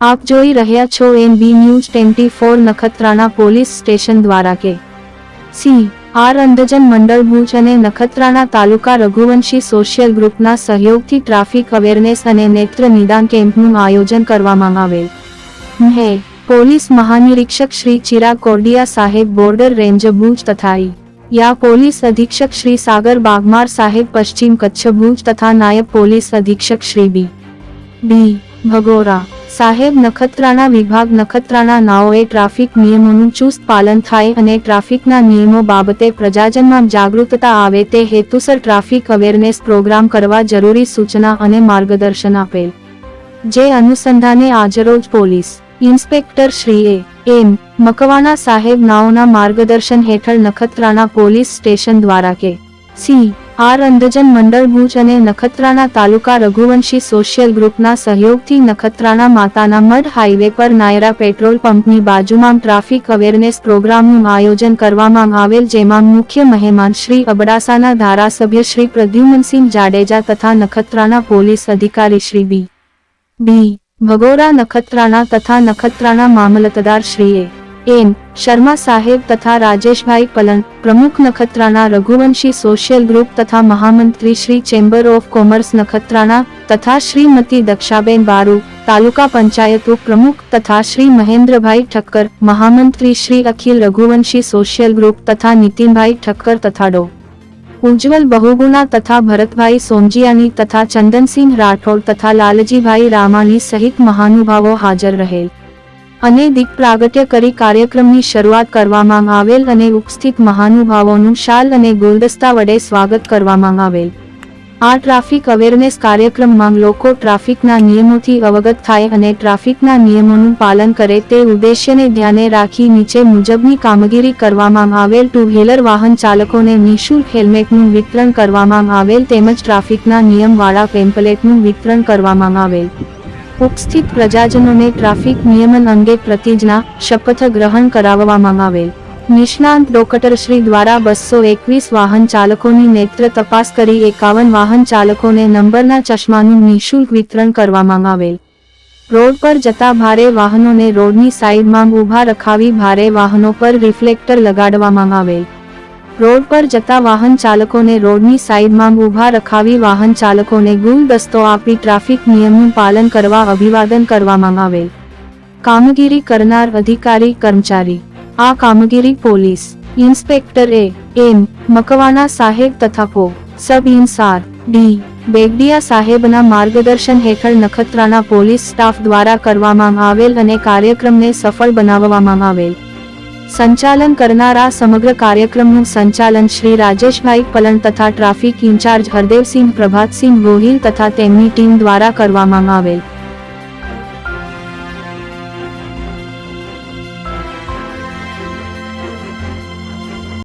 આપ જોઈ રહ્યા છો N B news twenty four Nakhatrana police station દ્વારા કે સી. આર. અંધજન મંડળ ભુજ અને નખત્રાણા તાલુકા રઘુવંશી સોશિયલ ગ્રુપના સહયોગથી ટ્રાફિક અવેરનેસ અને નેત્ર નિદાન કેમ્પનું આયોજન કરવામાં આવેલ. હે, પોલીસ મહાનિરીક્ષક શ્રી ચિરાગ કોરડિયા સાહેબ બોર્ડર રેન્જ ભુજ તથા યા પોલીસ અધિક્ષક શ્રી સાગર બાગમાર સાહેબ પશ્ચિમ કચ્છ ભુજ તથા નાયબ પોલીસ અધિક્ષક શ્રી બી. બી. ભગોરા. સાહેબ, નખત્રાણા વિભાગ, નખત્રાણા નાઓએ ટ્રાફિક નિયમોનું ચુસ્ત પાલન થાય અને ટ્રાફિકના નિયમો બાબતે પ્રજાજનમાં જાગૃતતા આવે તે હેતુસર ટ્રાફિક અવેરનેસ પ્રોગ્રામ કરવા જરૂરી સૂચના અને માર્ગદર્શન આપેલ. જે અનુસંધાને આજરોજ police inspector Shri A. M Makwana સાહેબ નાઓના માર્ગદર્શન હેઠળ નખત્રાણા પોલીસ સ્ટેશન દ્વારા કે. સી. આર અંધજન મંડળ ભુજ અને નખત્રાણા તાલુકા રઘુવંશી સોશિયલ ગ્રુપના સહયોગથી નખત્રાણા માતાના મઢ હાઈવે પર નાયરા પેટ્રોલ પંપની બાજુમાં ટ્રાફિક અવેરનેસ પ્રોગ્રામનું આયોજન કરવામાં આવેલ, જેમાં મુખ્ય મહેમાન શ્રી અબડાસાના ધારાસભ્ય શ્રી પ્રદ્યુમનસિંહ જાડેજા તથા નખત્રાણા પોલીસ અધિકારી શ્રી બી. બી. ભગોરા નખત્રાણા તથા નખત્રાણા મામલતદાર શ્રીએ એન શર્મા સાહેબ તથા રાજેશભાઈ પલણ પ્રમુખ નખત્રાણા રઘુવંશી સોશિયલ ગ્રુપ તથા મહામંત્રી Shri chamber of commerce Nakhatrana તથા શ્રીમતી દક્ષાબેન બારુ, તાલુકા પંચાયત ઉપપ્રમુખ તથા શ્રી મહેન્દ્રભાઈ ઠક્કર, મહામંત્રી શ્રી અખિલ રઘુવંશી સોશિયલ ગ્રુપ તથા નીતિનભાઈ ઠક્કર તથા ડો. ઉજ્જવલ બહુગુણા તથા ભરતભાઈ સોમજીયાની તથા ચંદનસિંહ રાઠોડ તથા લાલજીભાઈ રામાણી સહિત મહાનુભાવો હાજર રહેલ. અને દીપ પ્રાગટ્ય કરી કાર્યક્રમની શરૂઆત કરવામાં આવેલ અને ઉપસ્થિત મહાનુભાવોનું શાલ અને ગુલદસ્તા વડે સ્વાગત કરવામાં આવેલ. આ ટ્રાફિક અવેરનેસ કાર્યક્રમમાં લોકો ટ્રાફિકના નિયમોથી અવગત થાય અને ટ્રાફિકના નિયમોનું પાલન કરે તે ઉદ્દેશ્યને ધ્યાને રાખી નીચે મુજબની કામગીરી કરવામાં આવેલ ટુ વ્હીલર વાહન ચાલકોને નિઃશુલ્ક હેલ્મેટનું વિતરણ કરવામાં આવેલ તેમજ ટ્રાફિકના નિયમવાળા પેમ્પલેટનું વિતરણ કરવામાં આવેલ. ઉપસ્થિત પ્રજાજનોને ટ્રાફિક નિયમન અંગે પ્રતિજ્ઞા, શપથ ગ્રહણ કરાવવામાં આવેલ. નિષ્ણાંત ડોક્ટર શ્રી દ્વારા બસો એકવીસ વાહન ચાલકોની નેત્ર તપાસ કરી એકાવન વાહન ચાલકોને નંબરના ચશ્માનું નિઃશુલ્ક વિતરણ કરવામાં આવેલ. રોડ પર જતા ભારે વાહનોને રોડની સાઈડમાં ઊભા રખાવી ભારે વાહનો પર રિફ્લેક્ટર લગાડવામાં આવેલ. રોડ પર જતા વાહન ચાલકોને રોડની સાઈડમાં ઊભા રખાવી વાહન ચાલકોને ગુલદસ્તો આપી ટ્રાફિક નિયમનું પાલન કરવા અભિવાદન કરવામાં આવેલ. કામગીરી કરનાર અધિકારી, કર્મચારી. આ કામગીરી પોલીસ. ઇન્સ્પેક્ટર એ એમ મકવાના સાહેબ તથા પો, સબ ઇન્સાર, ડી, બેગડિયા સાહેબના માર્ગદર્શન હેઠળ નખત્રાણા પોલીસ સ્ટાફ દ્વારા કરવામાં આવેલ અને કાર્યક્રમને સફળ બનાવવામાં આવેલ. સંચાલન કરનારા સમગ્ર કાર્યક્રમનું સંચાલન શ્રી રાજેશભાઈ પલણ તથા ટ્રાફિક ઇન્ચાર્જ હરદેવસિંહ પ્રભાતસિંહ ગોહિલ તથા તેમની ટીમ દ્વારા કરવામાં આવેલ.